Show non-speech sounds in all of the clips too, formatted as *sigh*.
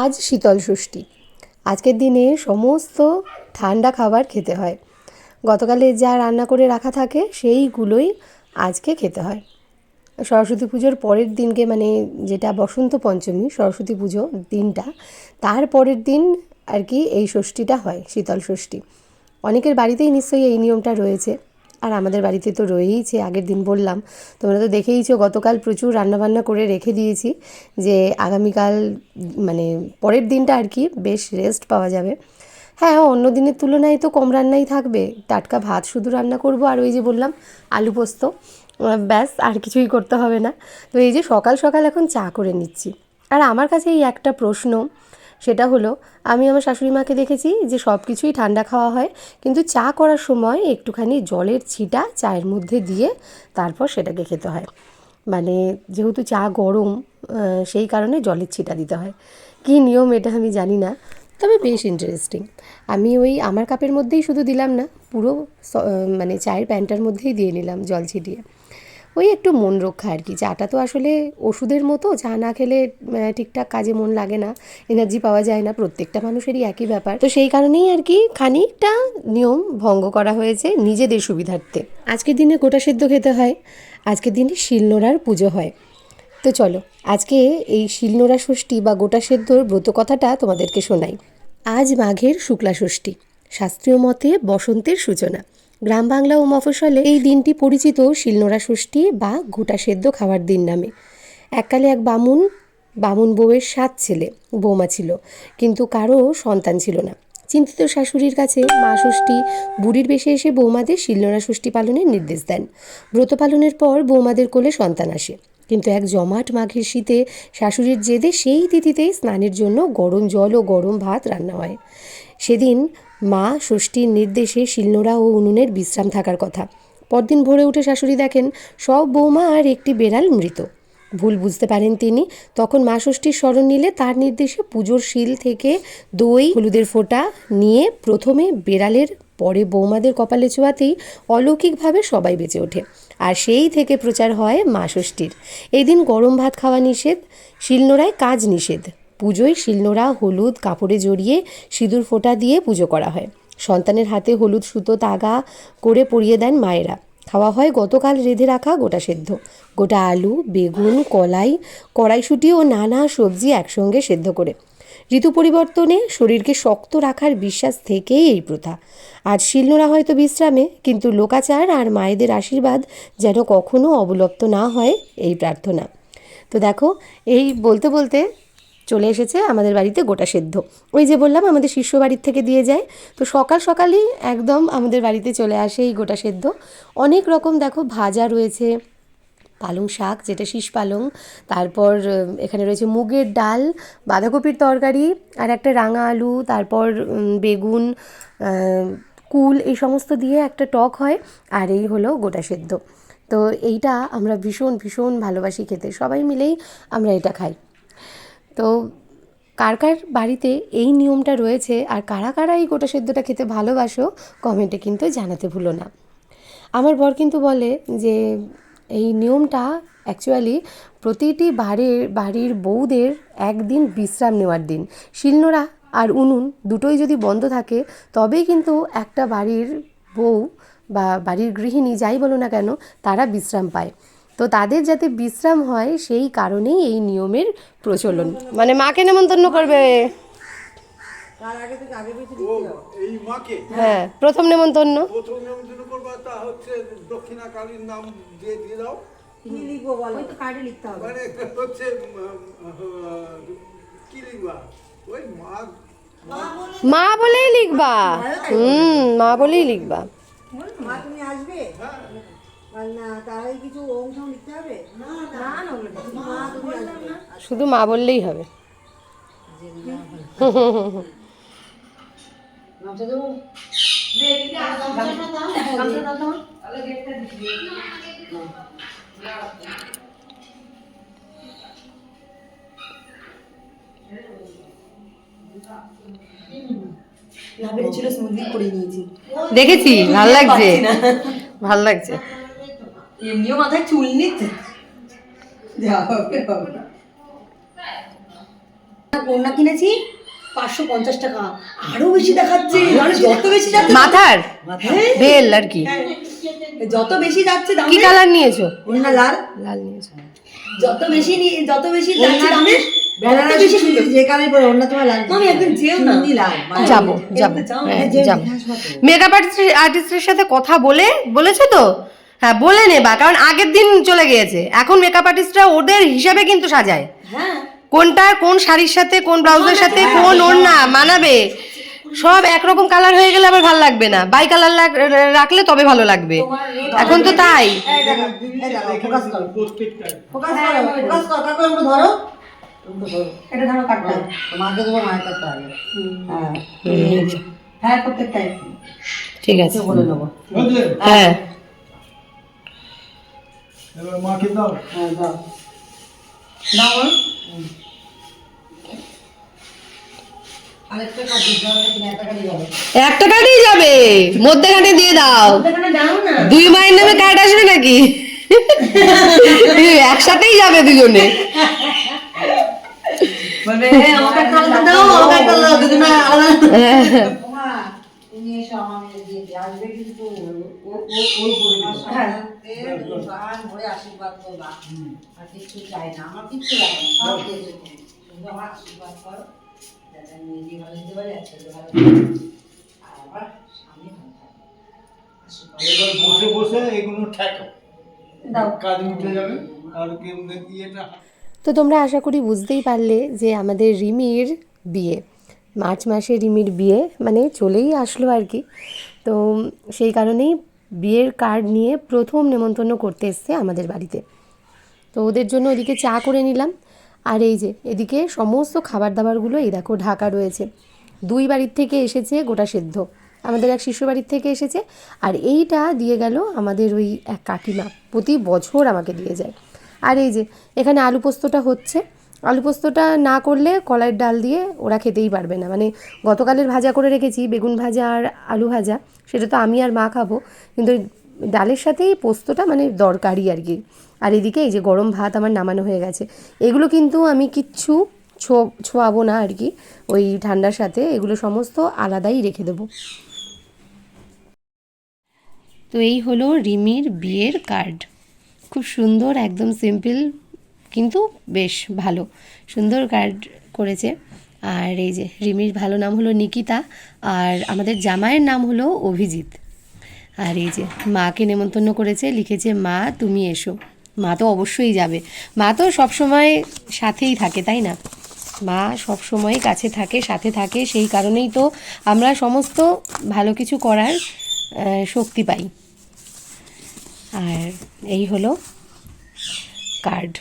আজ শীতল ষষ্ঠী। আজকের দিনে সমস্ত ঠান্ডা খাবার খেতে হয়। গতকালে যা রান্না করে রাখা থাকে, সেইগুলোই আজকে খেতে হয়। সরস্বতী পুজোর পরের দিনকে মানে যেটা বসন্ত পঞ্চমী, সরস্বতী পুজো দিনটা, তার পরের দিন আর কি এই ষষ্ঠীটা হয়, শীতল ষষ্ঠী। অনেকের বাড়িতেই নিশ্চয়ই এই নিয়মটা রয়েছে। আর আমাদের বাড়িতে তো রয়েইছে, আগের দিন বললাম। তোমরা তো দেখেইছো, গতকাল প্রচুর রান্নাবান্না করে রেখে দিয়েছি যে আগামীকাল মানে পরের দিনটা আর কি বেশ রেস্ট পাওয়া যাবে। হ্যাঁ অন্য দিনের তুলনায় তো কম রান্নাই থাকবে। টাটকা ভাত শুধু রান্না করব আর ওই যে বললাম, আলু পোস্ত। ব্যাস, আর কিছুই করতে হবে না। তো এই যে সকাল সকাল এখন চা করে নিচ্ছি। আর আমার কাছে এই একটা প্রশ্ন সেটা হলো, আমি আমার শাশুড়ি মাকে দেখেছি যে সব কিছুই ঠান্ডা খাওয়া হয়, কিন্তু চা করার সময় একটুখানি জলের ছিটা চায়ের মধ্যে দিয়ে তারপর সেটাকে খেতে হয়। মানে যেহেতু চা গরম সেই কারণে জলের ছিটা দিতে হয়। কী নিয়ম এটা আমি জানি না, তবে বেশ ইন্টারেস্টিং আমি ওই আমার কাপের মধ্যেই শুধু দিলাম না, পুরো মানে চায়ের প্যান্টার মধ্যেই দিয়ে নিলাম জল ছিটিয়ে। ওই একটু মন রক্ষা আর কি। চাটা তো আসলে ওষুধের মতো, চা না খেলে ঠিকঠাক কাজে মন লাগে না এনার্জি পাওয়া যায় না, প্রত্যেকটা মানুষেরই একই ব্যাপার। তো সেই কারণেই আর কি খানিকটা নিয়ম ভঙ্গ করা হয়েছে নিজেদের সুবিধার্থে। আজকের দিনে গোটা সেদ্ধ খেতে হয়, আজকের দিনে শিলনোড়ার পুজো হয়। তো চলো, আজকে এই শিলনোড়া ষষ্ঠী বা গোটা সেদ্ধর ব্রত কথাটা তোমাদেরকে শোনাই। আজ মাঘের শুক্লা ষষ্ঠী, শাস্ত্রীয় মতে বসন্তের সূচনা। গ্রাম বাংলা ও মফস্বলে এই দিনটি পরিচিত শিলনোড়া ষষ্ঠী বা গোটা সেদ্ধ খাওয়ার দিন নামে। এককালে এক বামুন বামুন বউয়ের সাত ছেলে, বৌমা ছিল। কিন্তু কারও সন্তান ছিল না। চিন্তিত শাশুড়ির কাছে মা ষষ্ঠী, বুড়ির বেশে এসে বৌমাদের শিলনোড়া ষষ্ঠী পালনের নির্দেশ দেন। ব্রত পালনের পর বৌমাদের কোলে সন্তান আসে। কিন্তু এক জমাট মাঘের শীতে শাশুড়ির জেদে সেই তিথিতেই স্নানের জন্য গরম জল ও গরম ভাত রান্না হয়। সেদিন মা, ষষ্ঠীর নির্দেশে শিলনোড়া ও উনুনের বিশ্রাম থাকার কথা। পরদিন ভোরে উঠে শাশুড়ি দেখেন, সব বৌমা আর একটি বেড়াল মৃত। ভুল বুঝতে পারেন তিনি, তখন মা ষষ্ঠীর স্মরণ নিলে তার নির্দেশে পুজোর শিল থেকে দই, হলুদের ফোঁটা নিয়ে প্রথমে বেড়ালের, পরে বৌমাদের কপালে চুয়াতেই অলৌকিকভাবে সবাই বেঁচে ওঠে। আর সেই থেকে প্রচার হয় মা ষষ্ঠীর। এই দিন গরম ভাত খাওয়া নিষেধ, শিলনোড়ায় কাজ নিষেধ। পুজোয় শিলনোড়া হলুদ কাপড়ে জড়িয়ে সিঁদুর ফোঁটা দিয়ে পুজো করা হয়। সন্তানের হাতে হলুদ সুতো তাগা করে পরিয়ে দেন মায়েরা। খাওয়া হয় গতকাল রেঁধে রাখা গোটা সেদ্ধ। গোটা আলু, বেগুন, কলাই, কড়াইশুঁটি ও নানা সবজি একসঙ্গে সেদ্ধ করে। ঋতু পরিবর্তনে শরীরকে শক্ত রাখার বিশ্বাস থেকেই এই প্রথা। আজ শিলনোড়া হয়তো বিশ্রামে, কিন্তু লোকাচার আর মায়েদের আশীর্বাদ যেন কখনো অবলুপ্ত না হয় এই প্রার্থনা। তো দেখো, এই বলতে বলতে চলে এসেছে আমাদের বাড়িতে গোটা সেদ্ধ। ওই যে বললাম, আমাদের শিষ্য বাড়ির থেকে দিয়ে যায়। তো সকাল সকালই একদম আমাদের বাড়িতে চলে আসে এই গোটা সেদ্ধ। অনেক রকম দেখো ভাজা রয়েছে, পালং শাক, যেটা শীষ পালং, তারপর এখানে রয়েছে মুগের ডাল, বাঁধাকপির তরকারি, আর একটা রাঙা আলু, তারপর বেগুন কুল, এই সমস্ত দিয়ে একটা টক হয়, আর এই হলো গোটা সেদ্ধ। তো এইটা আমরা ভীষণ ভীষণ ভালোবাসি খেতে। সবাই মিলেই আমরা এটা খাই। তো কার কার বাড়িতে এই নিয়মটা রয়েছে আর কারা কারা এই গোটা সেদ্ধটা খেতে ভালোবাসো, কমেন্টে কিন্তু জানাতে ভুলো না। আমার বর কিন্তু বলে যে, এই নিয়মটা অ্যাকচুয়ালি প্রতিটি বাড়ির বাড়ির বউদের একদিন বিশ্রাম নেওয়ার দিন। শিলনোড়া আর উনুন দুটোই যদি বন্ধ থাকে, তবেই কিন্তু একটা বাড়ির বউ বা বাড়ির গৃহিণী যাই বলো না কেন, তারা বিশ্রাম পায়। তো তাদের যাতে বিশ্রাম হয় সেই কারণেই এই নিয়মের প্রচলন। মানে মাকে নেমন্তন্ন করবে। ও এই মাকে? হ্যাঁ প্রথম নেমন্তন্ন। প্রথম নেমন্তন্ন করবা তা হচ্ছে দক্ষিণা কালীর নাম দিয়ে দিয়ে দাও। কি লিখব বলো? ওই তো কার্ডে লিখতে হবে। মানে হচ্ছে উম, আহ, কি লিখবা? ওই মা। মা বলেই লিখবা। হুম মা বলেই লিখবা। মা তুমি আসবে? আর না তার কিছু ওম ঠম লিখতে হবে? না না। না মা তুমি আসবে। শুধু মা বললেই হবে। দেখেছি ভালো লাগছে। ভালো লাগছে। এমনিও মাথায় চুল নিতে। যা হবে হবে। না। ওড়না কিনেছি পাঁচশো পঞ্চাশ টাকা। আরও বেশি দেখাচ্ছে যত বেশি যাচ্ছে। মাথার? হ্যাঁ, বেল আর কি? যত বেশি যাচ্ছে কি কালার নিয়েছো? ওড়না লাল। লাল নিয়েছো। যত বেশি যত বেশি যাচ্ছে দামে। হ্যাঁ। মেকআপ আর্টিস্টের সাথে কথা বলে বলেছ তো? হ্যাঁ বলে নেবা কারণ আগের দিন চলে গিয়েছে। এখন মেকআপ আর্টিস্টরা ওদের হিসাবে কিন্তু সাজায়। হ্যাঁ। কোনটা কোন শাড়ির সাথে কোন ব্লাউজের সাথে কোন ওড়না মানাবে? সব একরকম কালার হয়ে গেলে আবার ভালো লাগবে না। বাই কালার রাখলে তবে ভালো লাগবে। এখন তো তাই। এই দেখো, এই দেখো, focus করো। প্রত্যেকটাই Focus করো, focus কাকু একটু ধরো। একটু ধরো। এটা ধরো কাটটা হ্যাঁ। হ্যাঁ, হ্যাঁ প্রত্যেকটাই। ঠিক আছে। বলে নেব। বুঝলে হ্যাঁ। এবার মাকে দাও। হ্যাঁ, দাও। দাও তুমি একটা কাজই যাবে। একটা কার্ডই যাবে। মধ্যেখানে দিয়ে দাও। এখানে দাও না। দুই মায়ের নামে কার্ড আসবে নাকি? *laughs* একসাথেই যাবে দুজনে। হ্যাঁ। আমাকে একটা আলাদা দাও আমাকে একটা আলাদা দাও, দুজনে আলাদা ওমা, তুমি এসো আমার মেয়ে দিয়ে দিয়ে আসবে কিন্তু ও- ও- ও- ওই পরিমাণ সামনে প্রাণ ভরে আশীর্বাদ করবা। আর কিচ্ছু চাই না, আমার কিচ্ছু লাগে না, সব দিয়ে শুধু আমার আশীর্বাদ করো, যাতে আমি নিজে ভালো দিতে পারি, আর ছেলে ভালো আর আমার স্বামী ভালো থাকে। এবার বসে বসে এগুলো ঠেকাও কাজ উঠে যাবে আর কেউ ইয়েটা তো তোমরা আশা করি বুঝতেই পারলে যে আমাদের রিমির বিয়ে। মার্চ মাসে রিমির বিয়ে মানে চলেই আসলো আর কি। তো সেই কারণেই বিয়ের কার্ড নিয়ে প্রথম নেমন্তন্ন করতে এসছে আমাদের বাড়িতে। তো ওদের জন্য ওদিকে চা করে নিলাম। আর এই যে, এদিকে সমস্ত খাবার দাবারগুলো এই দেখো ঢাকা রয়েছে। দুই বাড়ির থেকে এসেছে গোটা সেদ্ধ। আমাদের এক শিশু বাড়ির থেকে এসেছে। আর এইটা দিয়ে গেল আমাদের ওই এক কাকিমা। প্রতি বছর আমাকে দিয়ে যায়। আর এই যে, এখানে আলু পোস্তটা হচ্ছে। আলু পোস্তটা না করলে কলাইয়ের ডাল দিয়ে ওরা খেতেই পারবে না। মানে গতকালের ভাজা করে রেখেছি, বেগুন ভাজা আর আলু ভাজা, সেটা তো আমি আর মা খাব। কিন্তু ডালের সাথেই পোস্তটা মানে দরকারি আর কি। আর এদিকে এই যে গরম ভাত আমার নামানো হয়ে গেছে। এগুলো কিন্তু আমি কিচ্ছু ছো, ছোয়াবো না আর কি। ওই ঠান্ডার সাথে এগুলো সমস্ত আলাদাই রেখে দেবো। তো এই হলো রিমির বিয়ের কার্ড। খুব সুন্দর, একদম সিম্পল কিন্তু বেশ ভালো। সুন্দর কার্ড করেছে। আর এই যে রিমির ভালো নাম হলো নিকিতা আর আমাদের জামাইয়ের নাম হলো অভিজিৎ। আর এই যে মাকে নেমন্তন্ন করেছে, লিখেছে, মা, তুমি এসো। মা তো অবশ্যই যাবে। মা তো সবসময় সাথেই থাকে, তাই না? মা সবসময় কাছে থাকে, সাথে থাকে। সেই কারণেই তো আমরা সমস্ত ভালো কিছু করার শক্তি পাই। আর এই হলো কার্ড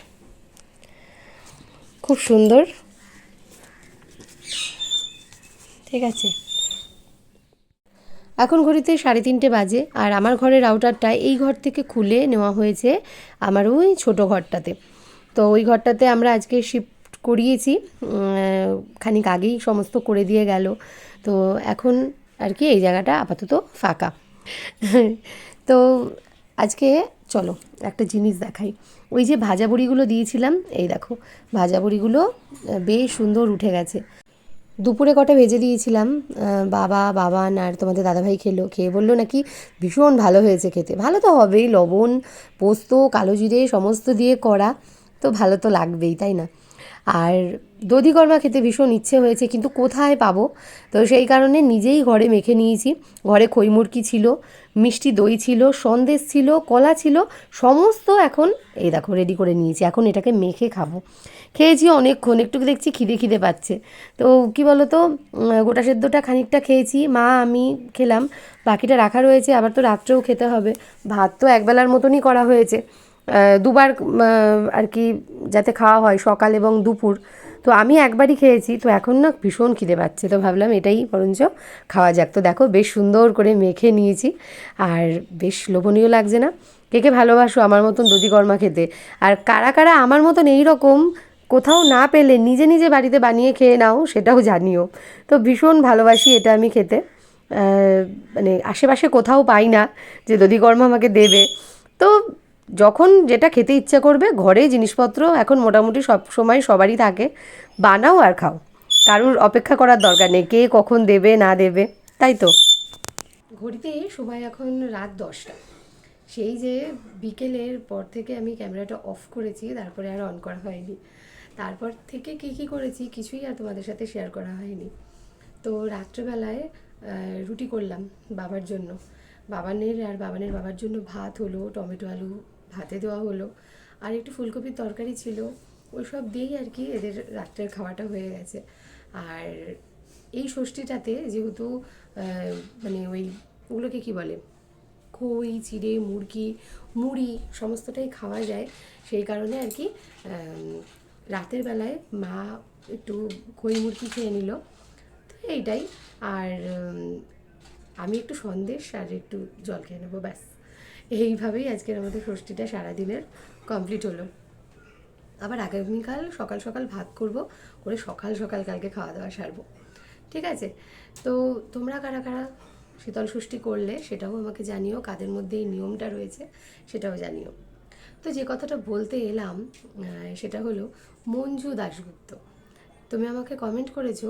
খুব সুন্দর। ঠিক আছে। এখন ঘড়িতে সাড়ে তিনটে বাজে, আর আমার ঘরের রাউটারটা এই ঘর থেকে খুলে নেওয়া হয়েছে আমার ওই ছোট ঘরটাতে। তো ওই ঘরটাতে আমরা আজকে শিফট করিয়েছি খানিক আগেই সমস্ত করে দিয়ে গেল। তো এখন আর কি এই জায়গাটা আপাতত ফাঁকা। তো আজকে চলো একটা জিনিস দেখাই। ওই যে ভাজা বড়িগুলো দিয়েছিলাম, এই দেখো, ভাজা বড়িগুলো বেশ সুন্দর উঠে গেছে। দুপুরে কটা ভেজে দিয়েছিলাম বাবা বাবা, আর তোমাদের দাদাভাই খেলো, খেয়ে বলল নাকি ভীষণ ভালো হয়েছে খেতে। ভালো তো হবেই, লবণ, পোস্ত কালো জিরে সমস্ত দিয়ে করা তো ভালো তো লাগবেই, তাই না? আর দধি কর্মা খেতে ভীষণ ইচ্ছে হয়েছে, কিন্তু কোথায় পাবো? তো সেই কারণে নিজেই ঘরে মেখে নিয়েছি। ঘরে খইমুরকি ছিল, মিষ্টি দই ছিল, সন্দেশ ছিল, কলা ছিল, সমস্ত এখন এই দেখো রেডি করে নিয়েছি। এখন এটাকে মেখে খাব। খেয়েছি অনেকক্ষণ একটু দেখছি খিদে খিদে পাচ্ছে। তো কি বলো তো গোটা সেদ্ধটা খানিকটা খেয়েছি, মা, আমি খেলাম। বাকিটা রাখা রয়েছে, আবার তো রাত্রেও খেতে হবে। ভাত তো একবেলার মতনই করা হয়েছে। দুবার আর কি যাতে খাওয়া হয় সকাল এবং দুপুর। তো আমি একবারই খেয়েছি, তো এখন না ভীষণ খিদে পাচ্ছে, তো ভাবলাম এটাই বরঞ্চ খাওয়া যাক। তো দেখো বেশ সুন্দর করে মেখে নিয়েছি, আর বেশ লোভনীয় লাগছে না? কে কে ভালোবাসো আমার মতন দধি কর্মা খেতে? আর কারা কারা আমার মতন এই রকম কোথাও না পেলে নিজে নিজে বাড়িতে বানিয়ে খেয়ে নাও, সেটাও জানিও। তো ভীষণ ভালোবাসি এটা আমি খেতে। মানে আশেপাশে কোথাও পাই না যে দধি কর্মা আমাকে দেবে। তো যখন যেটা খেতে ইচ্ছা করবে ঘরে জিনিসপত্র এখন মোটামুটি সব সময় সবারই থাকে। বানাও আর খাও। কারুর অপেক্ষা করার দরকার নেই, কে কখন দেবে, না দেবে, তাই তো? ঘড়িতে সময় এখন রাত দশটা। সেই যে বিকেলের পর থেকে আমি ক্যামেরাটা অফ করেছি, তারপরে আর অন করা হয়নি। তারপর থেকে কী কী করেছি কিছুই আর তোমাদের সাথে শেয়ার করা হয়নি। তো রাত্রেবেলায় রুটি করলাম বাবার জন্য। বাবানের আর বাবানের বাবার জন্য ভাত, হলো, টমেটো, আলু ভাতে দেওয়া হলো। আর একটু ফুলকপির তরকারি ছিল। ওই সব দিয়েই আর কি এদের রাত্রের খাওয়াটা হয়ে গেছে। আর এই ষষ্ঠীটাতে যেহেতু মানে ওই ওগুলোকে কি বলে? খই, চিড়ে, মুরগি, মুড়ি সমস্তটাই খাওয়া যায়। সেই কারণে আর কি রাতের বেলায় মা একটু খই, মুরগি খেয়ে নিল। তো এইটাই। আর আমি একটু সন্দেশ আর একটু জল খেয়ে নেব, ব্যাস। এইভাবেই আজকের আমাদের ষষ্ঠীটা সারাদিনের কমপ্লিট হলো। আবার আগামীকাল সকাল সকাল ভাত করব, করে সকাল সকাল কালকে খাওয়া দাওয়া সারবো। ঠিক আছে? তো তোমরা কারা কারা শীতল ষষ্ঠী করলে সেটাও আমাকে জানিও, কাদের মধ্যে এই নিয়মটা রয়েছে সেটাও জানিও। তো যে কথাটা বলতে এলাম সেটা হলো মঞ্জু দাশগুপ্ত। তুমি আমাকে কমেন্ট করেছ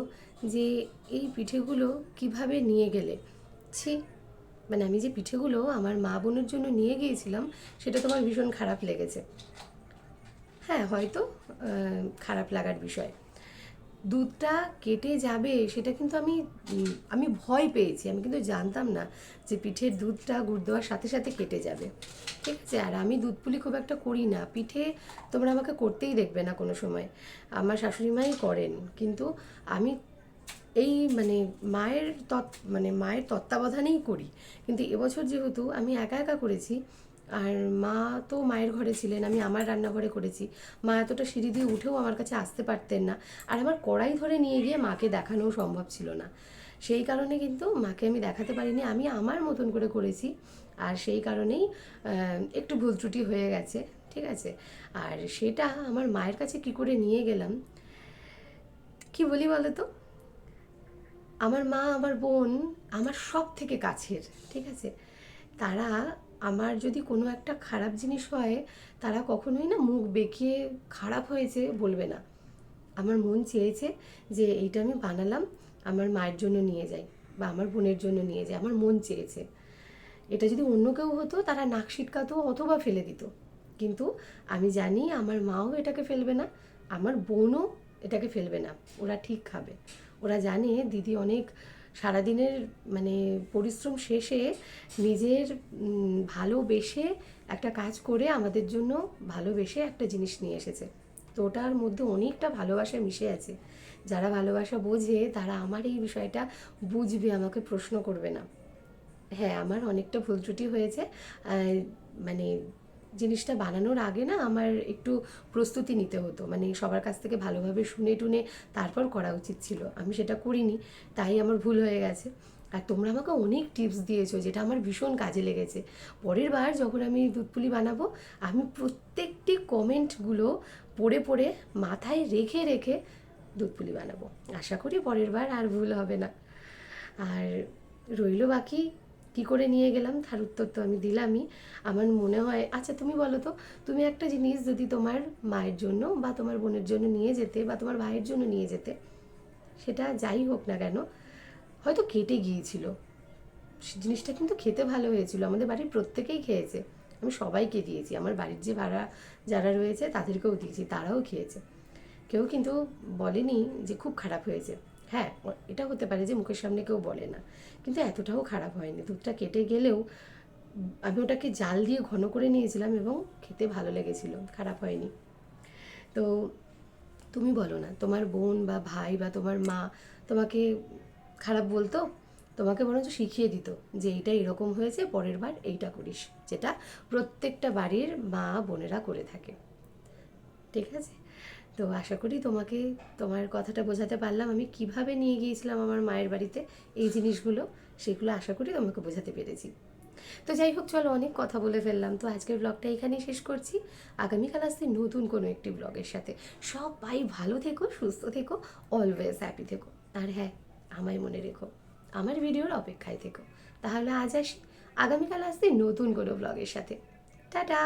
যে এই পিঠেগুলো কীভাবে নিয়ে গেলে? ছি মানে আমি যে পিঠেগুলো আমার মা বোনের জন্য নিয়ে গিয়েছিলাম, সেটা তোমার ভীষণ খারাপ লেগেছে। হ্যাঁ হয়তো খারাপ লাগার বিষয়। দুধটা কেটে যাবে, সেটা কিন্তু আমি আমি ভয় পেয়েছি। আমি কিন্তু জানতাম না যে পিঠের দুধটা গুড় দেওয়ার সাথে সাথে কেটে যাবে। ঠিক আছে? আর আমি দুধ পুলি খুব একটা করি না। পিঠে তোমরা আমাকে করতেই দেখবে না কোনো সময়। আমার শাশুড়ি মাই করেন। কিন্তু আমি এই মানে মায়ের তৎ মানে মায়ের তত্ত্বাবধানেই করি। কিন্তু এবছর যেহেতু আমি একা একা করেছি, আর মা তো মায়ের ঘরে ছিলেন, আমি আমার রান্নাঘরে করেছি, মা এতটা সিঁড়ি দিয়ে উঠেও আমার কাছে আসতে পারতেন না। আর আমার কড়াই ধরে নিয়ে গিয়ে মাকে দেখানোও সম্ভব ছিল না। সেই কারণে কিন্তু মাকে আমি দেখাতে পারিনি, আমি আমার মতন করে করেছি। আর সেই কারণেই একটু ভুল ত্রুটি হয়ে গেছে, ঠিক আছে? আর সেটা আমার মায়ের কাছে কি করে নিয়ে গেলাম? কি বলি বলো তো আমার মা, আমার বোন আমার সব থেকে কাছের, ঠিক আছে? তারা আমার যদি কোনো একটা খারাপ জিনিস হয়, তারা কখনোই না মুখ বেঁকিয়ে খারাপ হয়েছে বলবে না। আমার মন চেয়েছে যে এইটা আমি বানালাম, আমার মায়ের জন্য নিয়ে যাই বা আমার বোনের জন্য নিয়ে যাই, আমার মন চেয়েছে। এটা যদি অন্য কেউ হতো, তারা নাক সিটকাতো অথবা ফেলে দিত। কিন্তু আমি জানি আমার মাও এটাকে ফেলবে না, আমার বোনও এটাকে ফেলবে না, ওরা ঠিক খাবে। ওরা জানে দিদি অনেক সারাদিনের মানে পরিশ্রম শেষে নিজের ভালোবেসে একটা কাজ করে আমাদের জন্য ভালোবেসে একটা জিনিস নিয়ে এসেছে। তো ওটার মধ্যে অনেকটা ভালোবাসা মিশে আছে। যারা ভালোবাসা বোঝে, তারা আমার এই বিষয়টা বুঝবে, আমাকে প্রশ্ন করবে না। হ্যাঁ আমার অনেকটা ভুল ত্রুটি হয়েছে। মানে জিনিসটা বানানোর আগে না আমার একটু প্রস্তুতি নিতে হতো। মানে সবার কাছ থেকে ভালোভাবে শুনে টুনে তারপর করা উচিত ছিল। আমি সেটা করিনি, তাই আমার ভুল হয়ে গেছে। আর তোমরা আমাকে অনেক টিপস দিয়েছ, যেটা আমার ভীষণ কাজে লেগেছে। পরের বার যখন আমি দুধপুলি বানাবো, আমি প্রত্যেকটি কমেন্টগুলো পড়ে পড়ে মাথায় রেখে রেখে দুধপুলি বানাবো। আশা করি পরের বার আর ভুল হবে না। আর রইল বাকি কি করে নিয়ে গেলাম? তার উত্তর তো আমি দিলামই। আমার মনে হয় আচ্ছা তুমি বলো তো, তুমি একটা জিনিস যদি তোমার মায়ের জন্য বা তোমার বোনের জন্য নিয়ে যেতে বা তোমার ভাইয়ের জন্য নিয়ে যেতে, সেটা যাই হোক না কেন, হয়তো কেটে গিয়েছিল। সে জিনিসটা কিন্তু খেতে ভালো হয়েছিল। আমাদের বাড়ির প্রত্যেকেই খেয়েছে। আমি সবাইকে দিয়েছি। আমার বাড়ির যে ভাড়া, যারা রয়েছে তাদেরকেও দিয়েছি, তারাও খেয়েছে। কেউ কিন্তু বলেনি যে খুব খারাপ হয়েছে। হ্যাঁ এটা হতে পারে যে মুখের সামনে কেউ বলে না। কিন্তু এতটাও খারাপ হয়নি। দুধটা কেটে গেলেও আমি ওটাকে জাল দিয়ে ঘন করে নিয়েছিলাম এবং খেতে ভালো লেগেছিল, খারাপ হয়নি। তো তুমি বলো না, তোমার বোন বা ভাই বা তোমার মা তোমাকে খারাপ বলতো? তোমাকে বরঞ্চ শিখিয়ে দিত যে এইটা এরকম হয়েছে, পরের বার এইটা করিস, যেটা প্রত্যেকটা বাড়ির মা বোনেরা করে থাকে। ঠিক আছে? তো আশা করি তোমাকে তোমার কথাটা বোঝাতে পারলাম। আমি কীভাবে নিয়ে গিয়েছিলাম আমার মায়ের বাড়িতে এই জিনিসগুলো, সেগুলো আশা করি তোমাকে বোঝাতে পেরেছি। তো যাই হোক, চলো অনেক কথা বলে ফেললাম। তো আজকের ব্লগটা এখানেই শেষ করছি। আগামীকাল আসতে নতুন কোনো একটি ব্লগের সাথে। সবাই ভালো থেকো, সুস্থ থেকো অলওয়েজ হ্যাপি থেকো। আর হ্যাঁ আমায় মনে রেখো, আমার ভিডিওর অপেক্ষায় থেকো। তাহলে আজ আসি। আগামীকাল আসতে নতুন কোনো ব্লগের সাথে। টাটা!